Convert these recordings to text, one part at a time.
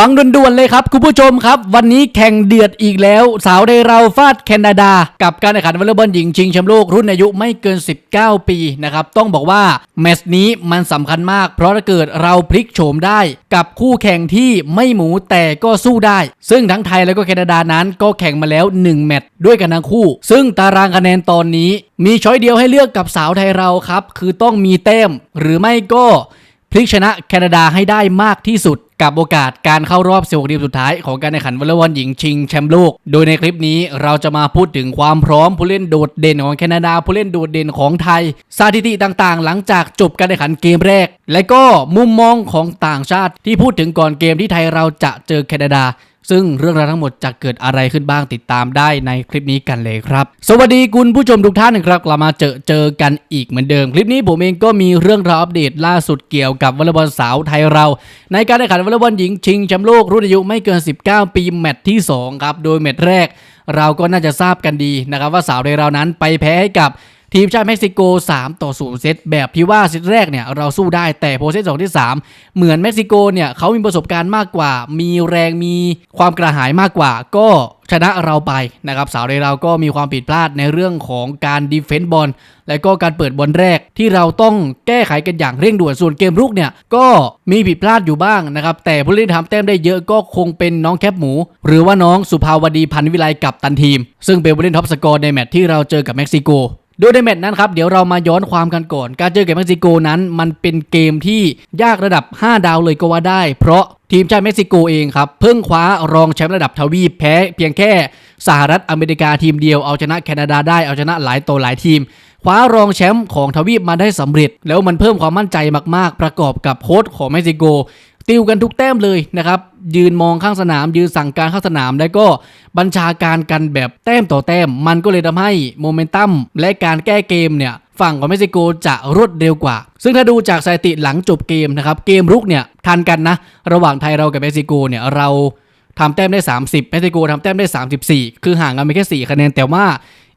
ฟังด่วนๆเลยครับ คุณผู้ชมครับ วันนี้แข่งเดือดอีกแล้ว สาวไทยเราฟาดแคนาดา กับการแข่งขันวอลเลย์บอลหญิงชิงแชมป์โลกรุ่นอายุไม่เกิน 19 ปีนะครับ ต้องบอกว่าแมตช์นี้มันสำคัญมาก เพราะถ้าเกิดเราพลิกโฉมได้ กับคู่แข่งที่ไม่หมูแต่ก็สู้ได้ ซึ่งทั้งไทยและก็แคนาดานั้นก็แข่งมาแล้ว 1 แมตช์ด้วยกันทั้งคู่ ซึ่งตารางคะแนนตอนนี้ มีช้อยเดียวให้เลือกกับสาวไทยเราครับคือต้องมีแต้ม หรือไม่ก็พลิกชนะแคนาดาให้ได้มากที่สุด กับโอกาสการเข้ารอบ 16 ทีมสุดท้ายของการแข่งขันวอลเลย์บอลหญิงชิงแชมป์โลก โดยในคลิปนี้เราจะมาพูดถึงความพร้อมผู้เล่นโดดเด่นของแคนาดา ผู้เล่นโดดเด่นของไทย สถิติต่างๆ หลังจากจบการแข่งขันเกมแรก และก็มุมมองของต่างชาติที่พูดถึงก่อนเกมที่ไทยเราจะเจอแคนาดา ซึ่งเรื่องราวทั้งหมดจะเกิดอะไรขึ้นบ้างติดตามได้ในคลิปนี้กันเลยครับ สวัสดีคุณผู้ชมทุกท่านนะครับกลับมาเจอเจอกันอีกเหมือนเดิม คลิปนี้ผมเองก็มีเรื่องราวอัปเดตล่าสุดเกี่ยวกับวอลเลย์บอลสาวไทยเรา ในการแข่งขันวอลเลย์บอลหญิงชิงแชมป์โลกรุ่นอายุไม่เกิน 19 ปีแมตช์ที่2ครับโดยแมตช์แรก เราก็น่าจะทราบกันดีนะครับว่าสาวไทยเรานั้นไปแพ้ให้กับ ทีมชาติเม็กซิโก 3 ต่อ 0 เซตแบบที่ว่าเซตแรกเนี่ยเราสู้ได้แต่โพเซตสองที่ 3 เหมือนเม็กซิโกเนี่ยเขามีประสบการณ์มากกว่า มีแรงมีความกระหายมากกว่า ก็ชนะเราไปนะครับสาวในเราก็มีความผิดพลาดในเรื่องของการดีเฟนต์บอลและก็การเปิดบอลแรกที่เราต้องแก้ไขกันอย่างเร่งด่วนส่วนเกมรุกเนี่ยก็มีผิดพลาดอยู่บ้างนะครับแต่ผู้เล่นทำแต้มได้เยอะก็คงเป็นน้องแคปหมู หรือว่าน้องสุภาวดีพันวิไลกับตันทีม ซึ่งเป็นผู้เล่นท็อปสกอร์ในแมตช์ที่เราเจอกับเม็กซิโก โดยในแมตช์นั้นครับ เดี๋ยวเรามาย้อนความกันก่อน การเจอกับเม็กซิโกนั้น มันเป็นเกมที่ยากระดับ 5 ดาวเลยก็ว่าได้ เพราะทีมชาติเม็กซิโกเองครับ เพิ่งคว้ารองแชมป์ระดับทวีปแพ้เพียงแค่สหรัฐอเมริกาทีมเดียวเอาชนะแคนาดาได้เอาชนะหลายตัวหลายทีมคว้ารองแชมป์ของทวีปมาได้สำเร็จ แล้วมันเพิ่มความมั่นใจมากๆ ประกอบกับโค้ชของเม็กซิโก ติวกันทุกแต้มเลยนะครับ ยืนมองข้างสนาม ยืนสั่งการข้างสนาม แล้วก็บัญชาการกันแบบแต้มต่อแต้ม มันก็เลยทำให้โมเมนตัมและการแก้เกมเนี่ยฝั่งของเม็กซิโกจะรวดเร็วกว่า ซึ่งถ้าดูจากสถิติหลังจบเกมนะครับ เกมรุกเนี่ยทันกันนะ ระหว่างไทยเรากับเม็กซิโกเนี่ยเราทำแต้มได้ 30เม็กซิโกทำแต้มได้ 34 คือห่างกันไปแค่ 4 คะแนนแต่ว่า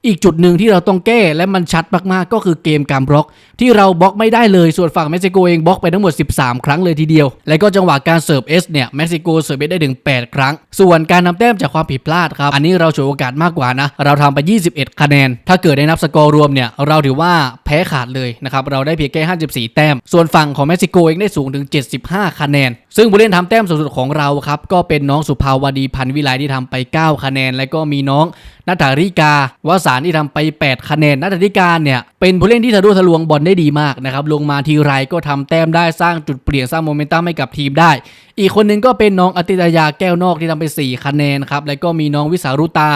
อีกจุดหนึ่งที่เราต้องแก้และมันชัดมากๆ ก็คือเกมการบล็อก ที่เราบล็อกไม่ได้เลยส่วนฝั่งเม็กซิโกเองบล็อกไปทั้งหมด 13 ครั้งเลยทีเดียว และก็จังหวะการเสิร์ฟเอสเนี่ยเม็กซิโกเสิร์ฟเอสได้ถึง 8 ครั้ง ส่วนการนำแต้มจากความผิดพลาดครับ อันนี้เราฉวยโอกาสมากกว่านะ เราทำไป 21 คะแนน ถ้าเกิดได้นับสกอร์รวมเนี่ยเราถือว่าแพ้ขาดเลยนะครับเราได้เพียงแค่54 แต้ม ส่วนฝั่งของเม็กซิโกเองได้สูงถึง 75 คะแนน ซึ่งผู้เล่นทำแต้มสูงสุดของเราครับก็เป็นน้องสุภาวดีพันวิไลที่ทำไป 9 คะแนน และก็มีน้องนัทธาริกาวสารที่ทำไป 8 คะแนนนัทธาริกาเนี่ยเป็นผู้เล่นที่ทะลุทะลวงบอลได้ดีมากนะครับลงมาทีไรก็ทำแต้มได้สร้างจุดเปลี่ยนสร้างโมเมนตัมให้กับทีมได้ อีกคนหนึ่งก็เป็นน้องอติตยาแก้วนอกที่ทำไป 4 คะแนนครับ แล้วก็มีน้องวิสารุตา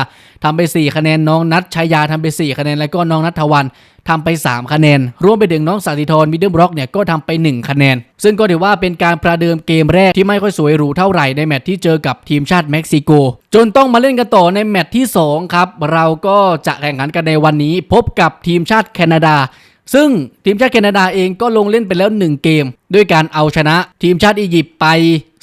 ทำไป 4 คะแนน น้องนัทชายาทำไป 4 คะแนน แล้วก็น้องนัทวันทำไป 3 คะแนน รวมไปถึงน้องสาธิธรมิดเดิลบล็อกเนี่ยก็ทำไป 1 คะแนน ซึ่งก็ถือว่าเป็นการประเดิมเกมแรกที่ไม่ค่อยสวยหรูเท่าไหร่ในแมตช์ที่เจอกับทีมชาติเม็กซิโก จนต้องมาเล่นกันต่อในแมตช์ที่2ครับ เราก็จะแข่งขันกันในวันนี้ พบกับทีมชาติแคนาดาซึ่งทีมชาติแคนาดาเองก็ลงเล่นไปแล้ว 1 เกม ด้วยการเอาชนะทีมชาติอียิปต์ไป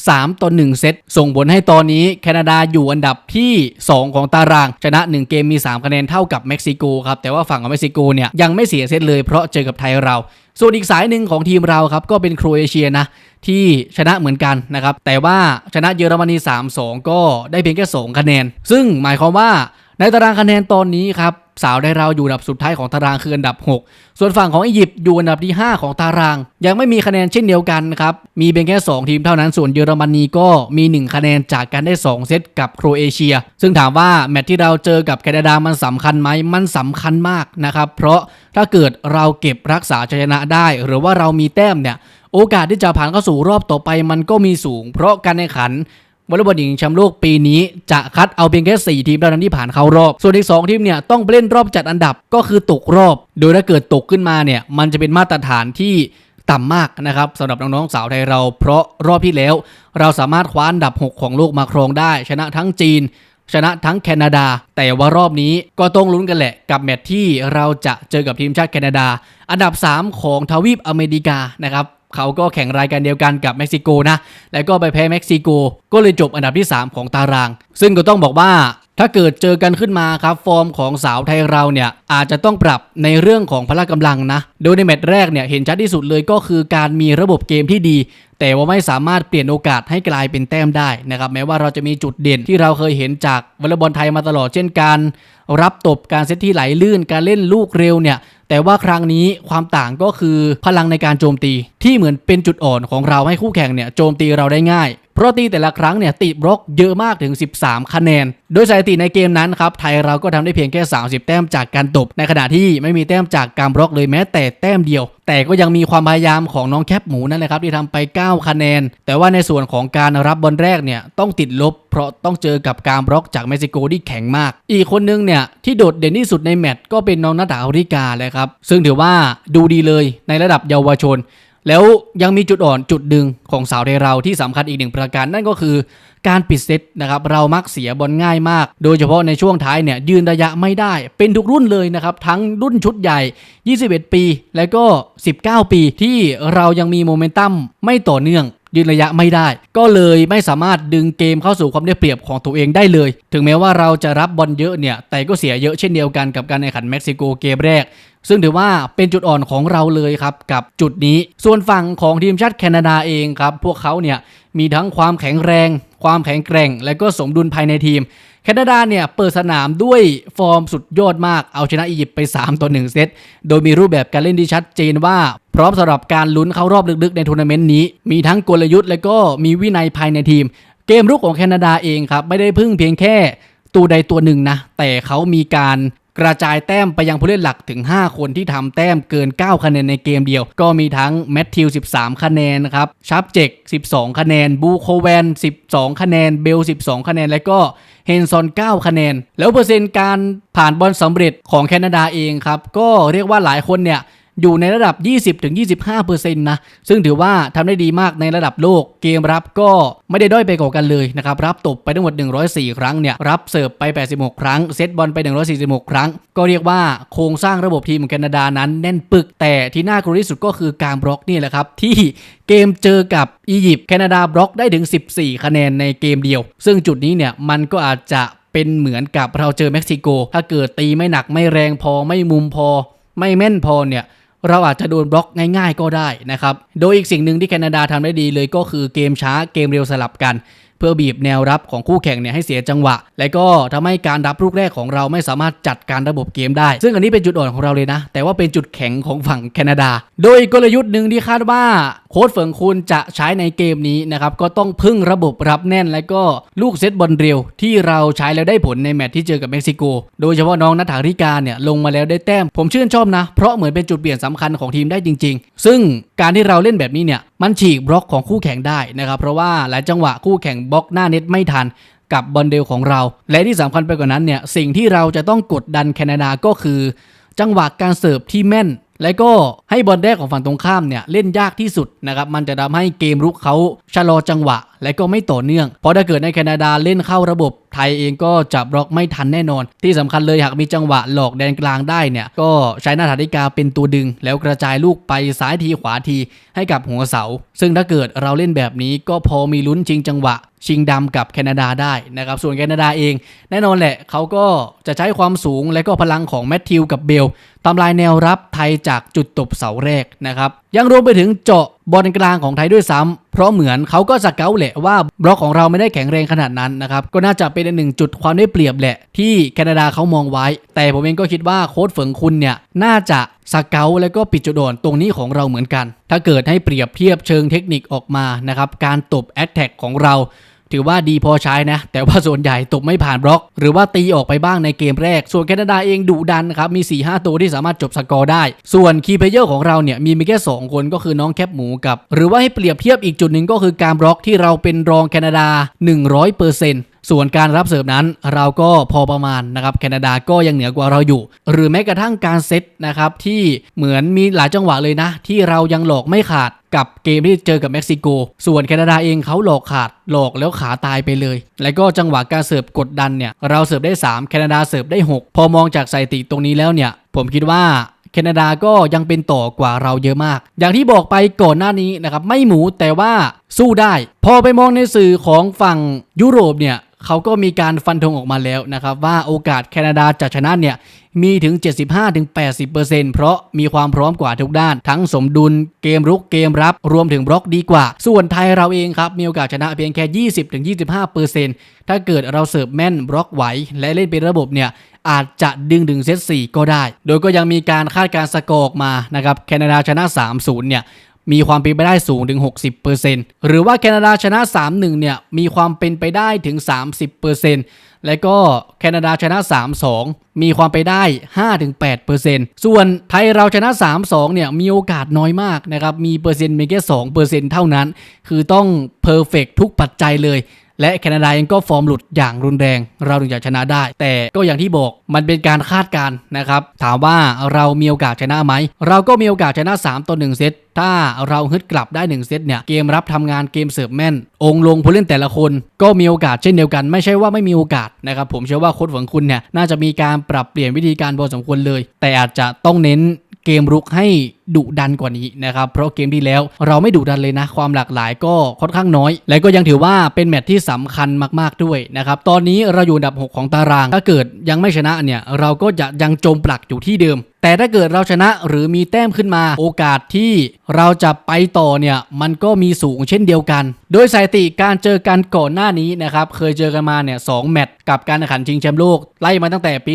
3 ต่อ 1 เซต ส่งผลให้ตอนนี้แคนาดาอยู่อันดับที่ 2 ของตาราง ชนะ 1 เกมมี 3 คะแนนเท่ากับเม็กซิโกครับ แต่ว่าฝั่งของเม็กซิโกเนี่ยยังไม่เสียเซตเลยเพราะเจอกับไทยเรา ส่วนอีกสายหนึ่งของทีมเราครับก็เป็นโครเอเชียนะที่ชนะเหมือนกันนะครับ แต่ว่าชนะเยอรมนี 3-2 ก็ได้เพียงแค่ 2 คะแนน ซึ่งหมายความว่าในตารางคะแนนตอนนี้ครับ สาวได้เราอยู่อันดับสุดท้ายของตารางคืออันดับ 6 ส่วนฝั่งของอียิปต์อยู่อันดับที่ 5 ของตาราง ยังไม่มีคะแนนเช่นเดียวกันครับ มีเพียงแค่ 2 ทีมเท่านั้น ส่วนเยอรมนีก็มี 1 คะแนนจากการได้ 2 เซตกับโครเอเชีย ซึ่งถามว่าแมตช์ที่เราเจอกับแคนาดามันสำคัญไหมมันสำคัญมากนะครับ เพราะถ้าเกิดเราเก็บรักษาชัยชนะได้ หรือว่าเรามีแต้มเนี่ย โอกาสที่จะผ่านเข้าสู่รอบต่อไปมันก็มีสูง เพราะการแข่งขัน วอลเลย์บอลหญิงแชมป์โลกปีนี้จะคัดเอาเพียงแค่ 4 ทีมเท่านั้นที่ผ่านเข้ารอบ ส่วนอีก 2 ทีมเนี่ยต้องไปเล่นรอบจัดอันดับก็คือตกรอบ โดยถ้าเกิดตกขึ้นมาเนี่ยมันจะเป็นมาตรฐานที่ต่ำมากนะครับสำหรับน้องๆสาวไทยเรา เพราะรอบที่แล้ว เราสามารถคว้าอันดับ 6 ของโลกมาครองได้ ชนะทั้งจีน ชนะทั้งแคนาดา แต่ว่ารอบนี้ก็ต้องลุ้นกันแหละ กับแมตช์ที่เราจะเจอกับทีมชาติแคนาดา อันดับ 3 ของทวีปอเมริกานะครับ เขาก็แข่งรายการเดียวกันกับเม็กซิโกนะ แล้วก็ไปแพ้เม็กซิโก ก็เลยจบอันดับที่ 3 ของตาราง ซึ่งก็ต้องบอกว่า ถ้าเกิดเจอกันขึ้นมาครับ ฟอร์มของสาวไทยเราเนี่ย อาจจะต้องปรับในเรื่องของพละกำลังนะ โดยในแมตช์แรกเนี่ย เห็นชัดที่สุดเลยก็คือการมีระบบเกมที่ดี แต่ว่าไม่สามารถเปลี่ยนโอกาสให้กลายเป็นแต้มได้นะครับ แม้ว่าเราจะมีจุดเด่นที่เราเคยเห็นจากวอลเลย์บอลไทยมาตลอดเช่นการรับตบการเซตที่ไหลลื่นการเล่นลูกเร็วเนี่ยแต่ว่าครั้งนี้ความต่างก็คือพลังในการโจมตีที่เหมือนเป็นจุดอ่อนของเราให้คู่แข่งเนี่ยโจมตีเราได้ง่าย ราะตีแต่ละครั้งเนี่ยติบล็อกเยอะมากถึง 13 คะแนน โดยสถิติในเกมนั้นครับไทยเราก็ทำได้เพียงแค่ 30 แต้มจากการตบ ในขณะที่ไม่มีแต้มจากการบล็อกเลยแม้แต่แต้มเดียว แต่ก็ยังมีความพยายามของน้องแคปหมูนั่นแหละครับที่ทำไป 9 คะแนน แต่ว่าในส่วนของการรับบอลแรกเนี่ยต้องติดลบ เพราะต้องเจอกับการบล็อกจากเม็กซิโกที่แข็งมาก อีกคนนึงเนี่ยที่โดดเด่นที่สุดในแมตช์ก็เป็นน้องนาตาอริกาเลยครับซึ่งถือว่าดูดีเลยในระดับเยาวชน แล้วยังมีจุดอ่อนจุดดึงของสาวไทยเราที่สำคัญอีกหนึ่งประการนั่นก็คือการปิดเซตนะครับเรามักเสียบอลง่ายมาก โดยเฉพาะในช่วงท้ายเนี่ยยืนระยะไม่ได้ เป็นทุกรุ่นเลยนะครับ ทั้งรุ่นชุดใหญ่ 21 ปี แล้วก็ 19 ปีที่เรายังมีโมเมนตัมไม่ต่อเนื่องยืนระยะไม่ได้ ก็เลยไม่สามารถดึงเกมเข้าสู่ความได้เปรียบของตัวเองได้เลย ถึงแม้ว่าเราจะรับบอลเยอะเนี่ย แต่ก็เสียเยอะเช่นเดียวกันกับการแข่งขันเม็กซิโกเกมแรก ซึ่งถือว่าเป็นจุดอ่อนของเราเลยครับกับจุดนี้ ส่วนฝั่งของทีมชาติแคนาดาเองครับ พวกเขาเนี่ยมีทั้งความแข็งแรง ความแข็งแกร่ง และก็สมดุลภายในทีม แคนาดาเนี่ยเปิดสนามด้วยฟอร์มสุดยอดมาก เอาชนะอียิปต์ไป 3 ต่อ 1 เซต โดยมีรูปแบบการเล่นที่ชัดเจนว่า พร้อมสำหรับการลุ้นเข้ารอบลึกๆ ในทัวร์นาเมนต์นี้ มีทั้งกลยุทธ์และก็มีวินัยภายในทีม เกมรุกของแคนาดาเองครับไม่ได้พึ่งเพียงแค่ตัวใดตัวหนึ่งนะ แต่เขามีการ กระจายแต้มไปยังผู้เล่นหลักถึง 5 คนที่ทำแต้มเกิน 9 คะแนนในเกมเดียว ก็มีทั้งแมทธิว 13 คะแนนนะครับชับเจก12 คะแนน บูโคแวน 12 คะแนน เบล 12 คะแนน และก็เฮนซอน 9 คะแนน แล้วเปอร์เซ็นต์การผ่านบอลสำเร็จของแคนาดาเองครับ ก็เรียกว่าหลายคนเนี่ย อยู่ในระดับ 20-25%นะ ซึ่งถือว่าทำได้ดีมากในระดับโลก เกมรับก็ไม่ได้ด้อยไปกว่ากันเลยนะครับ รับตบไปทั้งหมด 104 ครั้งเนี่ย รับเสิร์ฟไป 86 ครั้ง เซตบอลไป 146 ครั้ง ก็เรียกว่าโครงสร้างระบบทีมของแคนาดานั้นแน่นปึก แต่ที่น่ากลัวที่สุดก็คือการบล็อกนี่แหละครับ ที่เกมเจอกับอียิปต์แคนาดาบล็อกได้ถึง 14 คะแนนในเกมเดียว ซึ่งจุดนี้เนี่ยมันก็อาจจะเป็นเหมือนกับเราเจอเม็กซิโก ถ้าเกิดตีไม่หนักไม่แรงพอไม่มุมพอ ไม่แม่นพอเนี่ย เราอาจจะโดนบล็อกง่ายๆก็ได้นะครับ โดยอีกสิ่งหนึ่งที่แคนาดาทำได้ดีเลยก็คือเกมช้าเกมเร็วสลับกัน เพื่อบีบแนวรับของคู่แข่งเนี่ยให้เสียจังหวะ และก็ทำให้การรับลูกแรกของเราไม่สามารถจัดการระบบเกมได้ ซึ่งอันนี้เป็นจุดอ่อนของเราเลยนะ แต่ว่าเป็นจุดแข็งของฝั่งแคนาดา โดยกลยุทธ์หนึ่งที่คาดว่าโค้ชเฟิงคุณจะใช้ในเกมนี้นะครับก็ต้องพึ่งระบบรับแน่น และก็ลูกเซตบอลเร็วที่เราใช้แล้วได้ผลในแมตช์ที่เจอกับเม็กซิโก โดยเฉพาะน้องนัทธาริกาเนี่ยลงมาแล้วได้แต้ม ผมชื่นชอบนะ เพราะเหมือนเป็นจุดเปลี่ยนสำคัญของทีมได้จริง ๆ ซึ่งการที่เราเล่นแบบนี้เนี่ยมันฉีกบล็อกของคู่แข่งได้นะครับเพราะว่าหลายจังหวะคู่แข่งบล็อกหน้าเน็ตไม่ทันกับบอลเดลของเรา และที่สำคัญไปกว่านั้นเนี่ยสิ่งที่เราจะต้องกดดันแคนาดาก็คือ จังหวะการเสิร์ฟที่แม่น และก็ให้บอลแรกของฝั่งตรงข้ามเนี่ยเล่นยากที่สุดนะครับมันจะทำให้เกมรุกเขาชะลอจังหวะ และก็ไม่ต่อเนื่อง เพราะถ้าเกิดในแคนาดาเล่นเข้าระบบ ไทยเองก็จะบล็อกไม่ทันแน่นอน ที่สำคัญเลยหากมีจังหวะหลอกแดนกลางได้เนี่ย ก็ใช้หน้าฐานิกาเป็นตัวดึง แล้วกระจายลูกไปซ้ายทีขวาทีให้กับหัวเสา ซึ่งถ้าเกิดเราเล่นแบบนี้ก็พอมีลุ้นชิงจังหวะชิงดำกับแคนาดาได้นะครับ ส่วนแคนาดาเอง แน่นอนแหละเขาก็จะใช้ความสูงและก็พลังของแมทธิวกับเบลทำลายแนวรับไทยจากจุดตบเสาแรกนะครับ ยังรวมไปถึงเจาะบอลกลางของไทยด้วยซ้ำเพราะเหมือนเขาก็สเกลแหละว่าบล็อกของเราไม่ได้แข็งแรงขนาดนั้นนะครับ ก็น่าจะเป็นหนึ่งจุดความได้เปรียบแหละ ที่แคนาดาเขามองไว้ แต่ผมเองก็คิดว่าโค้ชเฟิงคุณเนี่ย น่าจะสเกลแล้วก็ปิดจุดอ่อนตรงนี้ของเราเหมือนกัน ถ้าเกิดให้เปรียบเทียบเชิงเทคนิคออกมานะครับการตบแอตแทกของเรา ถือว่าดีพอใช้นะ แต่ว่าส่วนใหญ่ตบไม่ผ่านบล็อก หรือว่าตีออกไปบ้างในเกมแรก ส่วนแคนาดาเองดุดันครับ มี 4-5 ตัวที่สามารถจบสกอร์ได้ ส่วนคีย์เพลเยอร์ของเราเนี่ยมีมีแค่ 2 คนก็คือน้องแคปหมูกับ หรือว่าให้เปรียบเทียบอีกจุดหนึ่งก็คือการบล็อกที่เราเป็นรองแคนาดา 100% ส่วนการรับเสิร์ฟนั้นเราก็พอประมาณนะครับแคนาดาก็ยังเหนือกว่าเราอยู่ หรือแม้กระทั่งการเซตนะครับที่เหมือนมีหลายจังหวะเลยนะ ที่เรายังหลอกไม่ขาดกับเกมที่เจอกับเม็กซิโก ส่วนแคนาดาเองเขาหลอกขาดหลอกแล้วขาตายไปเลย แล้วก็จังหวะการเสิร์ฟกดดันเนี่ยเราเสิร์ฟได้ 3 แคนาดาเสิร์ฟได้ 6 พอมองจากสถิติตรงนี้แล้วเนี่ย ผมคิดว่าแคนาดาก็ยังเป็นต่อกว่าเราเยอะมาก อย่างที่บอกไปก่อนหน้านี้นะครับไม่หมูแต่ว่าสู้ได้ พอไปมองในสื่อของฝั่งยุโรปเนี่ย เขาก็มีการฟันธงออกมาแล้วนะครับ ว่าโอกาสแคนาดาจะชนะเนี่ยมีถึง 75-80%เพราะมีความพร้อมกว่าทุกด้าน ทั้งสมดุลเกมรุกเกมรับ รวมถึงบล็อกดีกว่า ส่วนไทยเราเองครับ มีโอกาสชนะเพียงแค่ 20-25%ถ้าเกิดเราเสิร์ฟแม่นบล็อกไหว และเล่นเป็นระบบเนี่ย อาจจะดึงถึงเซต4ก็ได้ โดยก็ยังมีการคาดการณ์สกอร์ออกมานะครับแคนาดาชนะ 3-0 เนี่ย มีความเป็นไปได้สูงถึง 60%หรือว่าแคนาดาชนะ 3-1 เนี่ย มีความเป็นไปได้ถึง 30%และก็แคนาดาชนะ 3-2 มีความไปได้ 5-8%ส่วนไทยเราชนะ 3-2 เนี่ย มีโอกาสน้อยมากนะครับ มีเปอร์เซ็นต์เพียงแค่2%เท่านั้น คือต้องเพอร์เฟกทุกปัจจัยเลย และแคนาดาเองก็ฟอร์มหลุดอย่างรุนแรง เราถึงจะชนะได้ แต่ก็อย่างที่บอกมันเป็นการคาดการณ์นะครับ ถามว่าเรามีโอกาสชนะไหม เราก็มีโอกาสชนะ 3ต่อ1เซตถ้าเราฮึดกลับได้ 1 เซตเนี่ย เกมรับทำงานเกมเสิร์ฟแม่น องลงผู้เล่นแต่ละคนก็มีโอกาสเช่นเดียวกัน ไม่ใช่ว่าไม่มีโอกาสนะครับผมเชื่อว่าโค้ชหวังคุณเนี่ยน่าจะมีการปรับเปลี่ยนวิธีการพอสมควรเลย แต่อาจจะต้องเน้น มรุกให้ดุดันกว่านี้นะครับ เพราะเกมที่แล้วเราไม่ดุดันเลยนะ ความหลากหลายก็ค่อนข้างน้อย และก็ยังถือว่าเป็นแมตช์ที่สำคัญมากๆด้วยนะครับ ตอนนี้เราอยู่อันดับ 6 ของตาราง ถ้าเกิดยังไม่ชนะเนี่ยเราก็จะยังจมปลักอยู่ที่เดิมแต่ถ้าเกิดเราชนะหรือมีแต้มขึ้นมาโอกาสที่เราจะไปต่อเนี่ย มันก็มีสูงเช่นเดียวกัน โดยสถิติการเจอกันก่อนหน้านี้นะครับ เคยเจอกันมาเนี่ยสองแมตช์กับการแข่งขันชิงแชมป์โลกไล่มาตั้งแต่ปี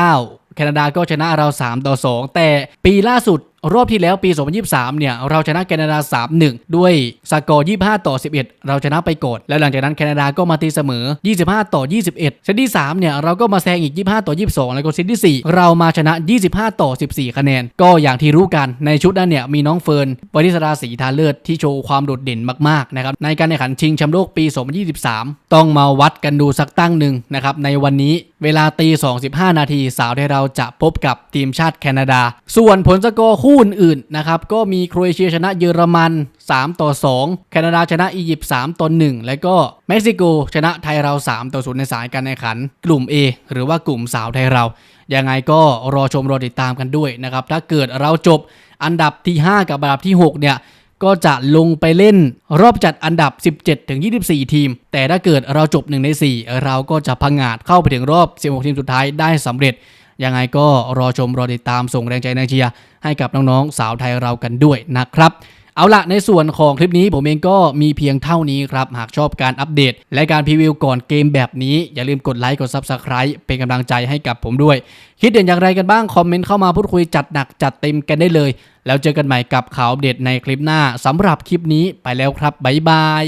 2019 แคนาดาก็ชนะเรา3ต่อ2แต่ปีล่าสุด รอบที่แล้วปี 2023 เนี่ย เราชนะแคนาดา 3-1 ด้วยสกอร์ 25 ต่อ 11 เราชนะไปก่อนแล้วหลังจากนั้นแคนาดาก็มาตีเสมอ 25 ต่อ 21 เซตที่ 3 เนี่ย เราก็มาแซงอีก 25 ต่อ 22 แล้วก็เซตที่ 4 เรามาชนะ 25 ต่อ 14 คะแนน ก็อย่างที่รู้กันในชุดนั้นเนี่ยมีน้องเฟิร์นวริศราศรีทาเลิศที่โชว์ความโดดเด่นมากๆนะครับในการแข่งขันชิงแชมป์โลกปี 2023 ต้องมาวัดกันดูสักตั้งหนึ่งนะครับในวันนี้เวลาตี 25 นาทีสาวไทยเราจะพบกับทีมชาติแคนาดา ส่วนผลสกอร์คู่อื่นๆนะครับก็มีโครเอเชียชนะเยอรมัน 3 ต่อ 2 แคนาดาชนะอียิปต์3ต่อ 1 และก็เม็กซิโกชนะไทยเรา 3 ต่อ 0 ในสายการแข่งขัน กลุ่ม A หรือว่ากลุ่มสาวไทยเรา ยังไงก็รอชมรอติดตามกันด้วยนะครับถ้าเกิดเราจบอันดับที่ 5 กับอันดับที่ 6 เนี่ยก็จะลงไปเล่นรอบจัดอันดับ 17 ถึง 24 ทีม แต่ถ้าเกิดเราจบ 1 ใน 4 เราก็จะพังงาดเข้าไปถึงรอบ 16 ทีมสุดท้ายได้สำเร็จ ยังไงก็รอชมรอติดตามส่งแรงใจแรงเชียร์ให้กับน้องๆสาวไทยเรากันด้วยนะครับเอาละในส่วนของคลิปนี้ผมเองก็มีเพียงเท่านี้ครับ หากชอบการอัปเดต และการพรีวิวก่อนเกมแบบนี้ อย่าลืมกดไลค์กด Subscribe เป็นกำลังใจให้กับผมด้วย คิดเห็นอย่างไรกันบ้าง คอมเมนต์เข้ามาพูดคุยจัดหนักจัดเต็มกันได้เลย แล้วเจอกันใหม่กับข่าวอัปเดตในคลิปหน้าสำหรับคลิปนี้ไปแล้วครับบ๊ายบาย